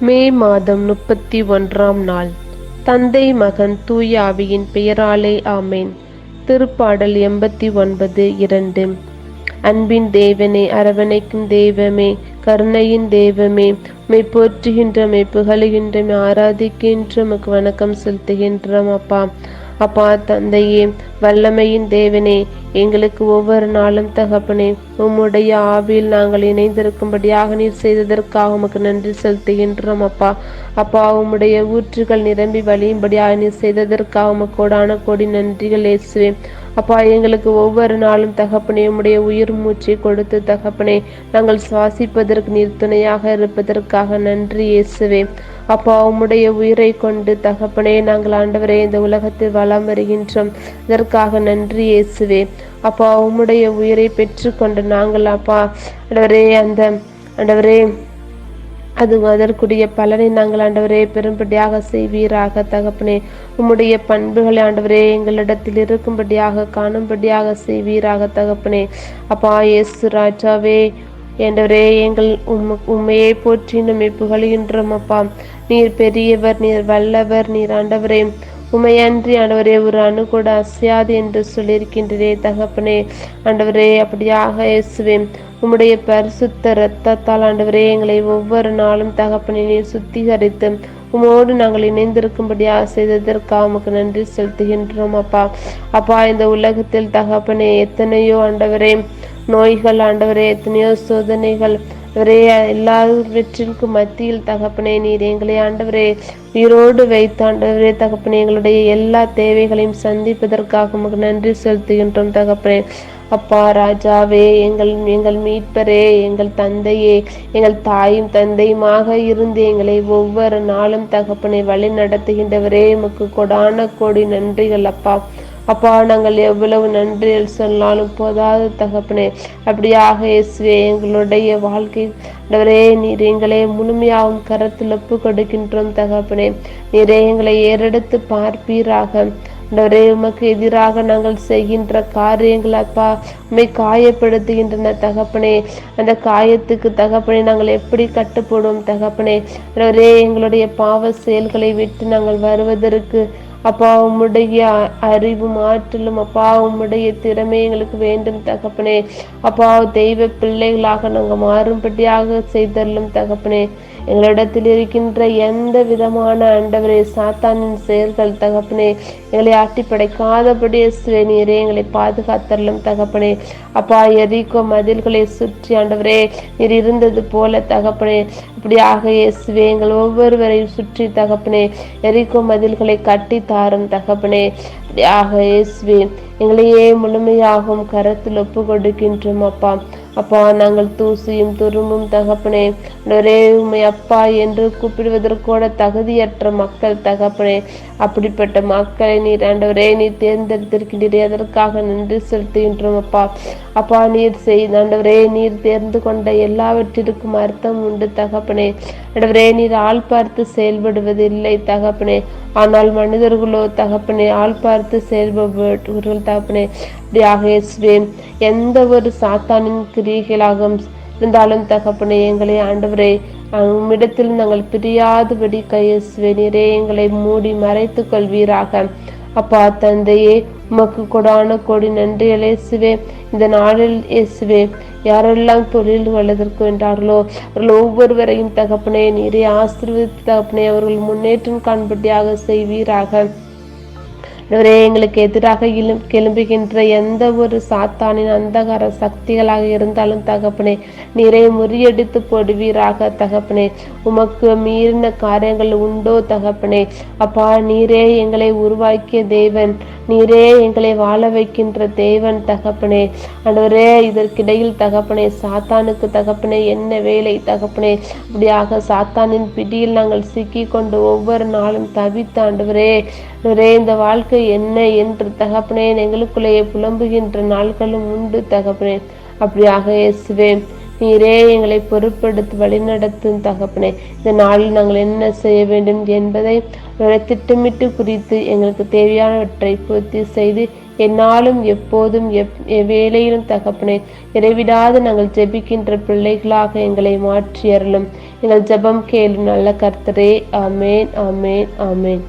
மே மாதம் முப்பத்தி ஒன்றாம் நாள். தந்தை மகன் தூயாவியின் பெயராலே ஆமேன். திருப்பாடல் எண்பத்தி ஒன்பது இரண்டு. அன்பின் தேவனே அரவணைக்கும் தெய்வமே கருணையின் தெய்வமே மெய் போற்றுகின்ற மெய் புகழுகின்ற மெய் ஆராதிக்கின்ற உமக்கு வணக்கம் செலுத்துகின்றோம் அப்பா. அப்பா தந்தையே வல்லமையின் தேவனே எங்களுக்கு ஒவ்வொரு நாளும் தகப்பனே உம்முடைய ஆவியில் நாங்கள் இணைந்திருக்கும்படியாக நீர் செய்ததற்காக உமக்கு நன்றி செலுத்துகின்றோம் அப்பா. அப்பா உம்முடைய ஊற்றுகள் நிரம்பி வழியும்படியாக நீர் செய்ததற்காக உமக்கோடான கோடி நன்றிகள் ஏசுவேன் அப்பா எங்களுக்கு ஒவ்வொரு நாளும் தகப்பனே உம்முடைய உயிர் மூச்சை கொடுத்து தகப்பனே நாங்கள் சுவாசிப்பதற்கு நீர் துணையாக இருப்பதற்காக நன்றி இயேசுவே. அப்பா உம்முடைய உயிரை கொண்டு தகப்பனே நாங்கள் ஆண்டவரே இந்த உலகத்தில் வளம் வருகின்றோம். இதற்காக நன்றி இயேசுவே. அப்பா உம்முடைய உயிரை பெற்றுக்கொண்டு நாங்கள் அப்பா ஆண்டவரே அந்த ஆண்டவரே அது அதற்குரிய பலனை நாங்கள் ஆண்டவரே பெரும்படியாக செய்வீராக தகப்பனே. உம்முடைய பண்புகளை ஆண்டவரே எங்களிடத்தில் இருக்கும்படியாக காணும்படியாக செய்வீராக தகப்பனே. அப்பா இயேசு ராஜாவே என்றவரே எங்கள் உம் உண்மையை போற்றி நம்மை புகழ்கின்றோம் அப்பா. நீர் பெரியவர் நீர் வல்லவர் நீர் ஆண்டவரே. உமையன்றி ஆண்டவரே ஒரு அணு கூட அசையாது என்று சொல்லியிருக்கின்றதே தகப்பனே. ஆண்டவரே அப்படியாக இயேசுவே உம்முடைய பரிசுத்த இரத்தத்தால் ஆண்டவரே எங்களை ஒவ்வொரு நாளும் தகப்பனை சுத்திகரித்து உமோடு நாங்கள் இணைந்திருக்கும்படியாக செய்ததற்காக உமக்கு நன்றி செலுத்துகின்றோம் அப்பா. அப்பா இந்த உலகத்தில் தகப்பனே எத்தனையோ ஆண்டவரே நோய்கள் ஆண்டவரே எத்தனையோ சோதனைகள் இவரே எல்லாவற்றிற்கும் மத்தியில் தகப்பனே நீர் எங்களை ஆண்டவரே உயிரோடு வைத்து ஆண்டவரே தகப்பனே எங்களுடைய எல்லா தேவைகளையும் சந்திப்பதற்காக உமக்கு நன்றி செலுத்துகின்றோம் தகப்பனே. அப்பா ராஜாவே எங்கள் எங்கள் மீட்பரே எங்கள் தந்தையே எங்கள் தாயும் தந்தையுமாக இருந்து எங்களை ஒவ்வொரு நாளும் தகப்பனை வழி நடத்துகின்றவரே உமக்கு கொடான கோடி நன்றிகள் அப்பா. அப்பா நாங்கள் எவ்வளவு நன்றியில் சொன்னாலும் போதாது தகப்பனே. அப்படியாக இயேசுவே எங்களுடைய வாழ்க்கை ஆண்டவரே நீர் எங்களை முழுமையாகவும் கரத்தில் ஒப்பு கொடுக்கின்றோம் தகப்பனே. நீரே எங்களை ஏறெடுத்து பார்ப்பீராக. ஆண்டவரே உமக்கு எதிராக நாங்கள் செய்கின்ற காரியங்கள் அப்பா உண்மை காயப்படுத்துகின்றன தகப்பனே. அந்த காயத்துக்கு தகப்பனே நாங்கள் எப்படி கட்டுப்படுவோம் தகப்பனே. ஆண்டவரே எங்களுடைய பாவ செயல்களை விட்டு நாங்கள் வருவதற்கு அப்பா உம்முடைய அறிவும் ஆற்றலும் அப்பா உம்முடைய திறமை எங்களுக்கு வேண்டும் தகப்பனே. அப்பா தெய்வ பிள்ளைகளாக நாங்கள் மாறும்படியாக செய்தரலும் தகப்பனே. எங்களிடத்தில் இருக்கின்ற எந்த விதமான ஆண்டவரே சாத்தானின் செயல்கள் தகப்பனே எங்களை ஆட்டி படைக்காதபடி நீரே எங்களை பாதுகாத்தரலும் தகப்பனே. அப்பா எரிக்கோ மதில்களை சுற்றி ஆண்டவரே நீர் இருந்தது போல தகப்பனே. இப்படியாக இயேசுவே எங்கள் ஒவ்வொருவரையும் சுற்றி தகப்பனே எரிக்கோ மதில்களை கட்டி தாரும் தகப்பனே. ஆக இயேசுவே எங்களையே முழுமையாகவும் கரத்தில் ஒப்பு கொடுக்கின்றோம் அப்பா. அப்பா நாங்கள் தூசியும் துரும்பும் தகப்பனே ஒரே உண்மை அப்பா என்று கூப்பிடுவதற்கூட தகுதியற்ற மக்கள் தகப்பனே அப்படிப்பட்ட மக்களை நீர் ஆண்டவரே நீர் தேர்ந்தெடுத்திருக்கின்றீரே அதற்காக நன்றி செலுத்துகின்றோம் அப்பா. அப்பா நீர் செய்த ஆண்டவரே நீர் தேர்ந்து கொண்ட எல்லாவற்றிற்கும் அர்த்தம் உண்டு தகப்பனே. ஆண்டவரே நீர் ஆள் பார்த்து செயல்படுவதில்லை தகப்பனே. ஆனால் மனிதர்களோ தகப்பனே ஆள் பார்த்து செயல்பவர்கள் தகப்பனே அப்படியாக எந்த ஒரு சாத்தானின் கிரியைகளாகவும் இருந்தாலும் தகப்பனே எங்களை ஆண்டவரே உம்மிடத்தில் நாங்கள் பிரியாதபடி கையசுவே நிறைய எங்களை மூடி மறைத்து கொள்வீராக. அப்பா தந்தையே உமக்கு கொடான கொடி நன்றி இயேசுவே. இந்த நாளில் இயேசுவே யாரெல்லாம் தொழில் வளர்தற்கு வென்றார்களோ அவர்கள் ஒவ்வொருவரையும் தகப்பனே நீரே ஆசீர்வதித்து தகப்பனே அவர்கள் முன்னேற்றம் காண்படியாக செய்வீராக. இவரே எங்களுக்கு எதிராக இலும் கிளம்புகின்ற எந்த ஒரு சாத்தானின் அந்தகார சக்திகளாக இருந்தாலும் தகப்பனே நீரை முறியடித்து போடுவீராக தகப்பனே. உமக்கு மீறின காரியங்கள் உண்டோ தகப்பனே? அப்பா நீரே எங்களை உருவாக்கிய தேவன். நீரே எங்களை வாழ வைக்கின்ற தேவன் தகப்பனே. அன்றுவரே இதற்கிடையில் தகப்பனே சாத்தானுக்கு தகப்பனே என்ன வேலை தகப்பனே? அப்படியாக சாத்தானின் பிடியில் நாங்கள் சிக்கி கொண்டு ஒவ்வொரு நாளும் தவித்த ஆண்டவரே இந்த வாழ்க்கை என்ன என்று தகப்பனே எங்களுக்குள்ளேயே புலம்புகின்ற நாட்களும் உண்டு தகப்பனே. அப்படியாக இயேசுவே நீரே எங்களை பொறுப்படுத்தி வழிநடத்தும் தகப்பனே. இந்த நாளில் நாங்கள் என்ன செய்ய வேண்டும் என்பதை திட்டமிட்டு குறித்து எங்களுக்கு தேவையானவற்றை பூர்த்தி செய்து என்னாலும் எப்போதும் எப் எவ்வேளையிலும் தகப்பனே இறைவிடாது நாங்கள் ஜெபிக்கின்ற பிள்ளைகளாக எங்களை மாற்றியறலும் எங்கள் ஜெபம் கேளும் நல்ல கர்த்தரே. ஆமேன் ஆமேன் ஆமேன்.